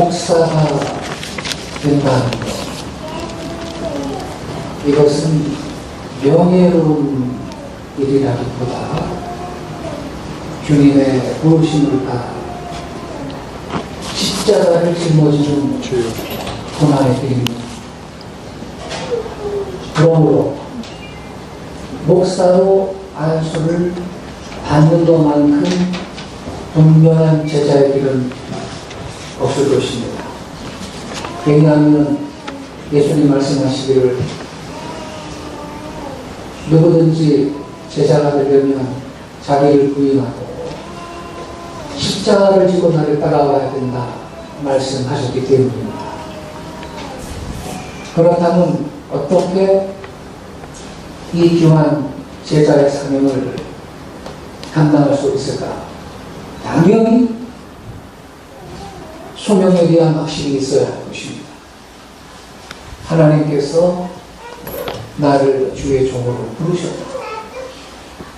목사가 된다는 것. 이것은 명예로운 일이라기보다 주님의 부르심을 받아 십자가를 짊어지는 고난의 길입니다. 그러므로 목사로 안수를 받는 것만큼 분명한 제자의 길은 없을 것입니다. 왜냐하면 예수님 말씀하시기를 누구든지 제자가 되려면 자기를 부인하고 십자가를 지고 나를 따라와야 된다 말씀하셨기 때문입니다. 그렇다면 어떻게 이 귀한 제자의 사명을 감당할 수 있을까? 당연히 소명에 대한 확신이 있어야 할 것입니다. 하나님께서 나를 주의 종으로 부르셨다.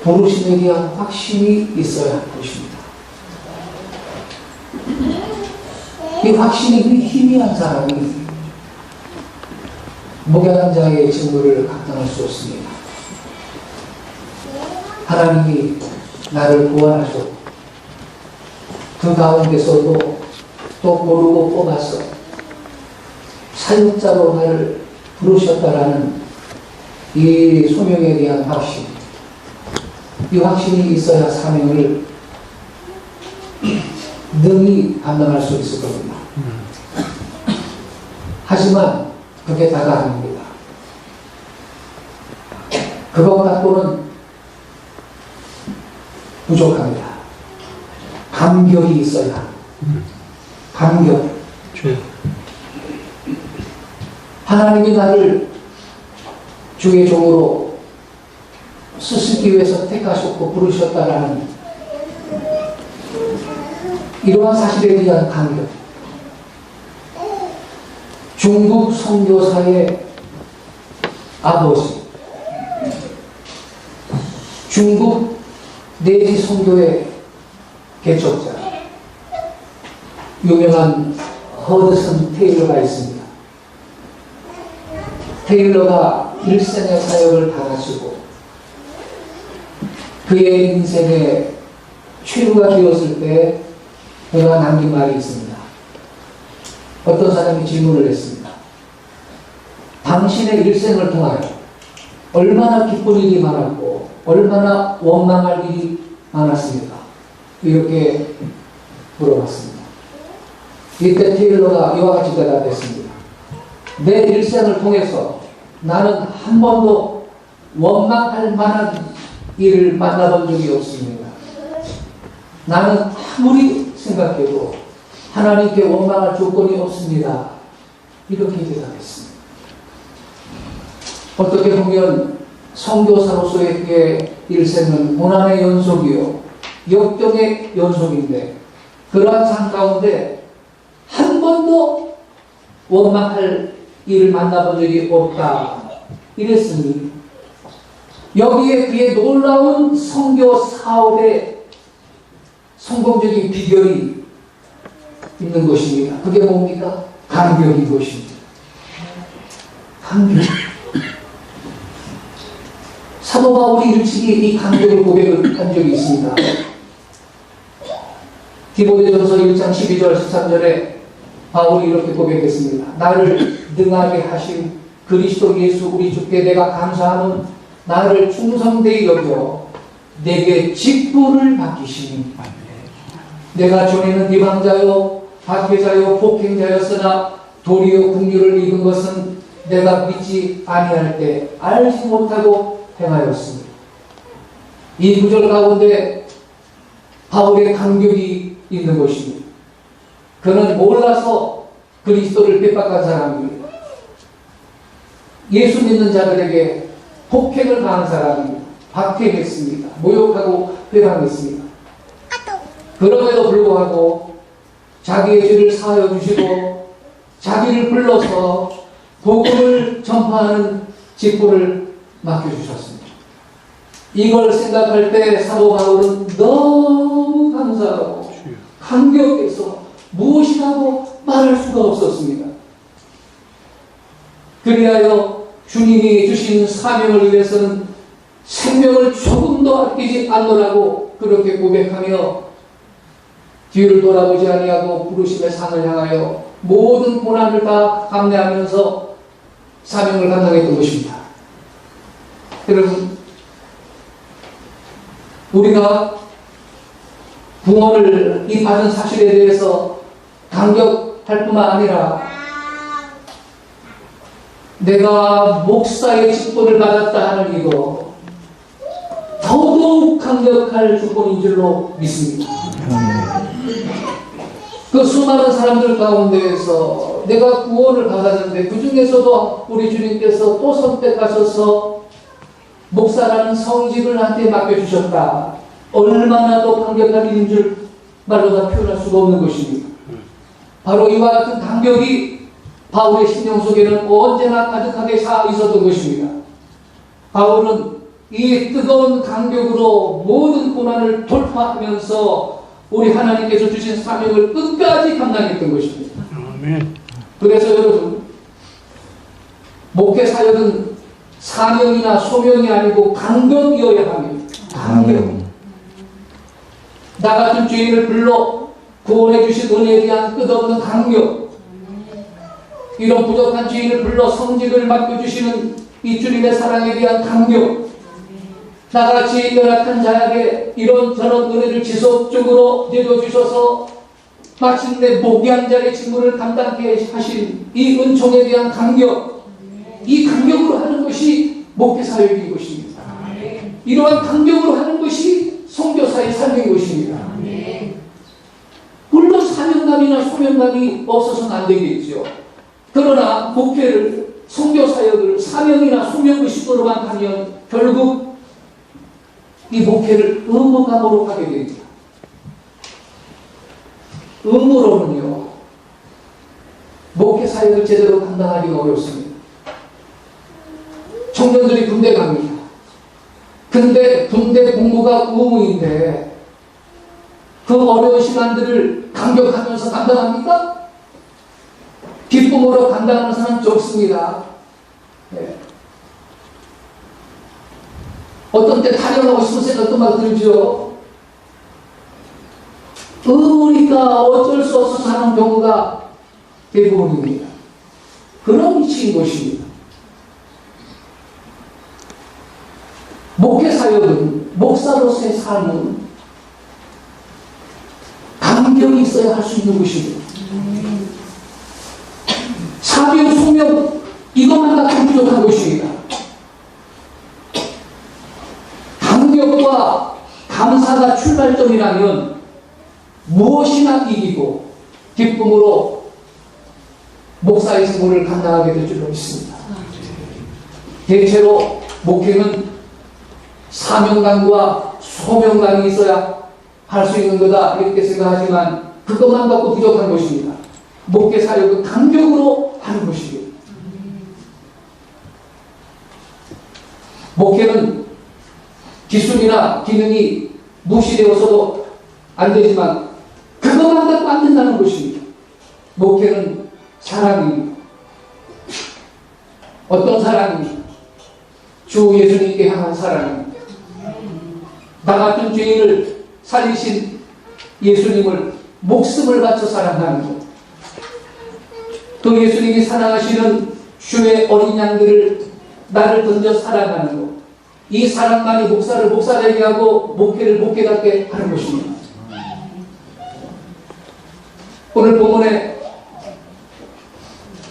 부르심에 대한 확신이 있어야 할 것입니다. 이 확신이 희미한 사람이 목양한 자의 직무를 감당할 수 없습니다. 하나님이 나를 구원하셨고 그 가운데서도 또 고르고 뽑아서 사역자로 나를 부르셨다라는 이 소명에 대한 확신 이 확신이 있어야 사명을 능히 감당할 수 있을 겁니다. 하지만 그게 다가 아닙니다. 그것 갖고는 부족합니다. 감격이 있어야 합니다. 감격. 하나님이 나를 주의 종으로 쓰시기 위해서 택하셨고 부르셨다라는 이러한 사실에 대한 감격. 중국 선교사의 아버지, 중국 내지 선교의 개척자, 유명한 허드슨 테일러가 있습니다. 테일러가 일생의 사역을 다 마치고 그의 인생의 최후가 되었을 때 그가 남긴 말이 있습니다. 어떤 사람이 질문을 했습니다. 당신의 일생을 통하여 얼마나 기쁜 일이 많았고 얼마나 원망할 일이 많았습니까? 이렇게 물어봤습니다. 이때 테일러가 이와 같이 대답했습니다. 내 일생을 통해서 나는 한 번도 원망할 만한 일을 만나본 적이 없습니다. 나는 아무리 생각해도 하나님께 원망할 조건이 없습니다. 이렇게 대답했습니다. 어떻게 보면 성교사로서의 일생은 고난의 연속이요, 역경의 연속인데, 그러한 삶 가운데 한 번도 원망할 일을 만나본 적이 없다. 이랬으니, 여기에 그의 놀라운 성교 사업의 성공적인 비결이 있는 것입니다. 그게 뭡니까? 감격인 것입니다. 감격. 사도 바울이 일찍이 이 감격을 고백을 한 적이 있습니다. 디모데전서 1장 12절 13절에 바울이 이렇게 고백했습니다. 나를 능하게 하신 그리스도 예수 우리 주께 내가 감사하는 나를 충성되이 여겨 내게 직분을 맡기시니 내가 전에는 이방자요 박해자요 폭행자였으나 도리어 국류를 입은 것은 내가 믿지 아니할 때 알지 못하고 행하였습니다. 이 구절 가운데 바울의 감격이 있는 것입니다. 그는 몰라서 그리스도를 핍박한 사람입니다. 예수 믿는 자들에게 폭행을 당한 사람입니다. 박해했습니다. 모욕하고 회방했습니다. 그럼에도 불구하고 자기의 죄를 사하여 주시고 자기를 불러서 복음을 전파하는 직분을 맡겨주셨습니다. 이걸 생각할 때 사도 바울은 너무 감사하고 감격해서 무엇이라도 말할 수가 없었습니다. 그리하여 주님이 주신 사명을 위해서는 생명을 조금도 아끼지 않노라고 그렇게 고백하며 뒤를 돌아보지 아니하고 부르심의 상을 향하여 모든 고난을 다 감내하면서 사명을 감당했던 것입니다. 여러분, 우리가 구원을 이 받은 사실에 대해서 감격할 뿐만 아니라 내가 목사의 직분을 받았다 하는 이거 더더욱 감격할 조건인 줄로 믿습니다. 그 수많은 사람들 가운데에서 내가 구원을 받았는데 그 중에서도 우리 주님께서 또 선택하셔서 목사라는 성직을 나한테 맡겨주셨다. 얼마나 더 감격한 일인 줄 말로 다 표현할 수가 없는 것입니다. 바로 이와 같은 감격이 바울의 심령 속에는 언제나 가득하게 차 있었던 것입니다. 바울은 이 뜨거운 감격으로 모든 고난을 돌파하면서 우리 하나님께서 주신 사명을 끝까지 감당했던 것입니다. 아멘. 그래서 여러분 목회 사역은 사명이나 소명이 아니고 감격이어야 합니다. 감격. 나 같은 죄인을 불러 구원해 주신 은혜에 대한 끝없는 감격. 이런 부족한 죄인을 불러 성직을 맡겨주시는 이 주님의 사랑에 대한 감격. 나같이 연약한 자에게 이런 저런 은혜를 지속적으로 내려주셔서 마침내 목양 자의 직무를 감당케 하신 이 은총에 대한 감격. 이 감격으로 하는 것이 목회 사역인 것입니다. 이러한 감격으로 하는 것이 선교사의 삶인 것입니다. 물론 사명감이나 소명감이 없어서는 안 되겠죠. 그러나 목회를 선교 사역을 사명이나 소명 의식으로만 하면 결국 이 목회를 의무감으로 하게 됩니다. 의무로는요 목회 사역을 제대로 감당하기가 어렵습니다. 청년들이 군대 갑니다. 근데 군대 복무가 의무인데 그 어려운 시간들을 감격하면서 감당합니까? 기쁨으로 감당하는 사람 적습니다. 네. 어떤 때 타령하고 싶은 생각도 막 들죠. 의무니까 어쩔 수 없어서 하는 경우가 대부분입니다. 그런 위치인 것입니다. 목회 사역은 목사로서의 삶은 감격이 있어야 할 수 있는 것입니다. 사명, 소명 이것만 갖고 부족한 것입니다. 감격과 감사가 출발점이라면 무엇이나 이기고 기쁨으로 목사의 생활을 감당하게 될 줄로 믿습니다. 대체로 목회는 사명감과 소명감이 있어야 할 수 있는 거다 이렇게 생각하지만 그것만 갖고 부족한 것입니다. 목회 사역은 감격으로 하는 것입니다. 목회는 기술이나 기능이 무시되어서도 안 되지만 그것만 갖고 안 된다는 것입니다. 목회는 사랑입니다. 어떤 사랑입니까? 주 예수님께 향한 사랑입니다. 나 같은 죄인을 살리신 예수님을 목숨을 바쳐 사랑하는 것. 또 예수님이 사랑하시는 주의 어린 양들을 나를 던져 사랑하는 것. 이 사랑만이 목사를 목사되게 하고 목회를 목회답게 하는 것입니다. 오늘 본문에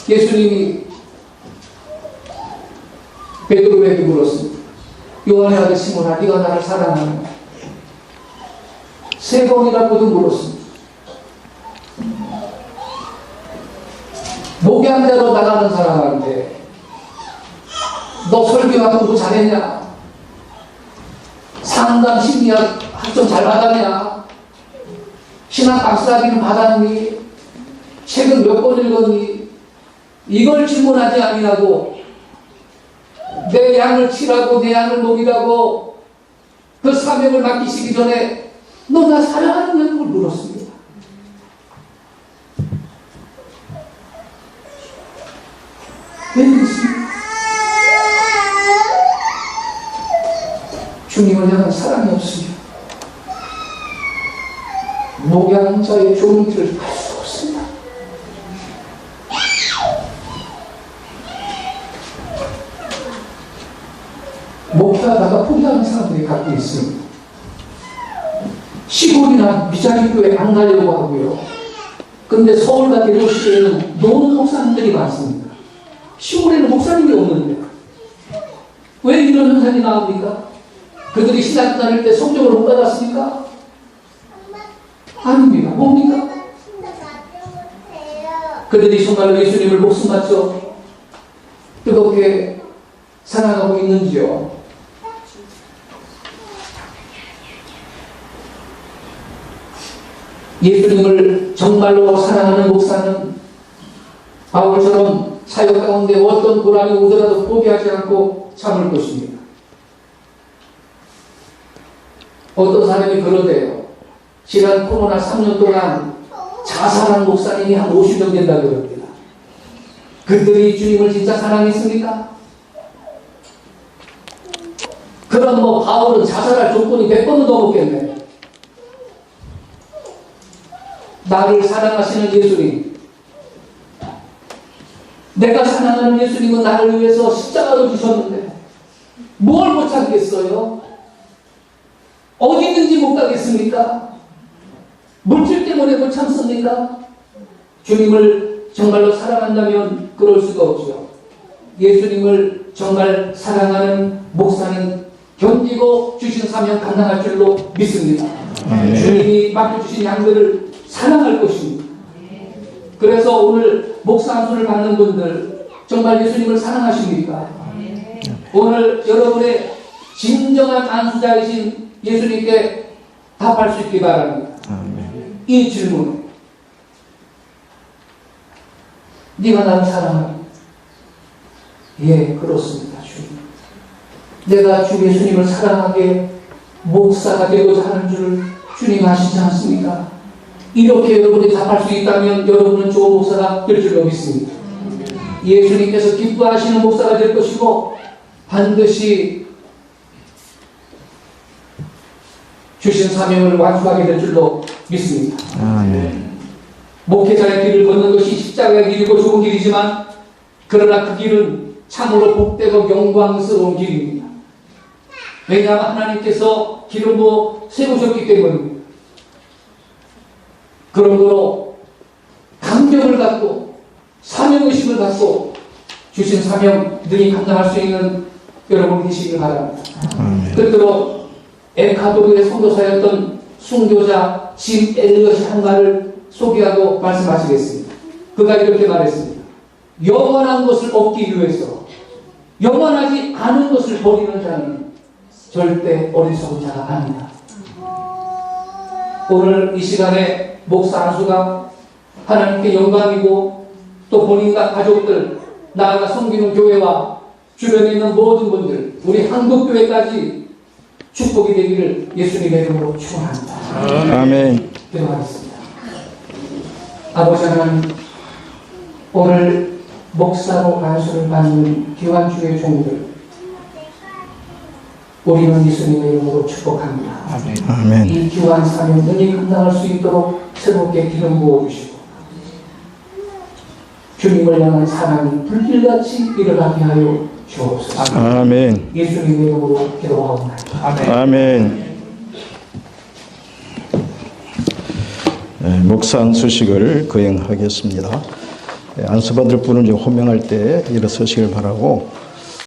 예수님이 베드로에게 물었습니다. 요한의 아들 시몬아 네가 나를 사랑하느냐? 세 번이라고도 물었습니다. 목양자로 나가는 사람한테 너 설교하고 공부 잘했냐? 상담 심리학 학점 잘 받았냐? 신학 박사학위는 받았니? 책은 몇 권 읽었니? 이걸 질문하지 아니하고 내 양을 치라고 내 양을 먹이라고 그 사명을 맡기시기 전에 너 나 사랑하느냐고 물었습 주님을 향한 사랑이 없으면 목양 자의 좋은 길을 갈 수 없습니다. 목회하다가 포기하는 사람들이 가끔 있습니다. 시골이나 미자리 교회 안 가려고 하고요. 근데 서울과 대도시에는 노는 목사님들이 많습니다. 시골에는 목사님이 없는데 왜 이런 현상이 나옵니까? 그들이 신학 다닐 때 성적을 못 받았습니까? 아닙니다. 뭡니까? 그들이 정말로 예수님을 목숨 바쳐 뜨겁게 사랑하고 있는지요? 예수님을 정말로 사랑하는 목사는 바울처럼 사역 가운데 어떤 고난이 오더라도 포기하지 않고 참을 것입니다. 어떤 사람이 그러대요. 지난 코로나 3년 동안 자살한 목사님이 한 50명 된다고 그럽니다. 그들이 주님을 진짜 사랑했습니까? 그럼 뭐 바울은 자살할 조건이 100번도 넘었겠네. 나를 사랑하시는 예수님. 내가 사랑하는 예수님은 나를 위해서 십자가를 주셨는데 뭘 못 참겠어요? 어디든지 못 가겠습니까? 물질 때문에 못 참습니까? 주님을 정말로 사랑한다면 그럴 수가 없죠. 예수님을 정말 사랑하는 목사는 견디고 주신 사명 감당할 줄로 믿습니다. 주님이 맡겨주신 양들을 사랑할 것입니다. 그래서 오늘 목사 안수를 받는 분들 정말 예수님을 사랑하십니까? 오늘 여러분의 진정한 안수자이신 예수님께 답할 수 있기 바랍니다. 이 질문. 네가 나를 사랑하니? 예, 그렇습니다, 주님. 내가 주 예수님을 사랑하게 목사가 되고자 하는 줄 주님 아시지 않습니까? 이렇게 여러분이 답할 수 있다면 여러분은 좋은 목사가 될 줄로 믿습니다. 예수님께서 기뻐하시는 목사가 될 것이고 반드시 주신 사명을 완수하게 될 줄로 믿습니다. 아멘. 목회자의 길을 걷는 것이 십자가의 길이고 좋은 길이지만 그러나 그 길은 참으로 복되고 영광스러운 길입니다. 왜냐하면 하나님께서 기름부 세우셨기 때문입니다. 그러므로 감격을 갖고 사명의식을 갖고 주신 사명 능히 감당할 수 있는 여러분 되시길 바랍니다. 아멘. 끝으로 에카도르의 선교사였던 순교자 짐 엘리엇이 한 말을 소개하고 말씀하시겠습니다. 그가 이렇게 말했습니다. 영원한 것을 얻기 위해서 영원하지 않은 것을 버리는 자는 절대 어리석은 자가 아니다. 오늘 이 시간에 목사 안수가 하나님께 영광이고 또 본인과 가족들 나아가 섬기는 교회와 주변에 있는 모든 분들 우리 한국교회까지 축복이 되기를 예수님의 이름으로 축원합니다. 아멘. 기도하겠습니다. 아버지 하나님, 오늘 목사로 안수를 받는 기완주의 종들, 우리는 예수님의 이름으로 축복합니다. 아멘. 이 기완 사명 능히 감당할 수 있도록 새롭게 기름 부어주시고, 주님을 향한 사랑이 불길같이 일어나게 하여 주옵소서. 아멘. 예수님의 이름으로 기도하옵나이다. 아멘. 네, 목사 안수식을 거행하겠습니다. 네, 안수 받을 분은 이제 호명할 때 일어서시길 바라고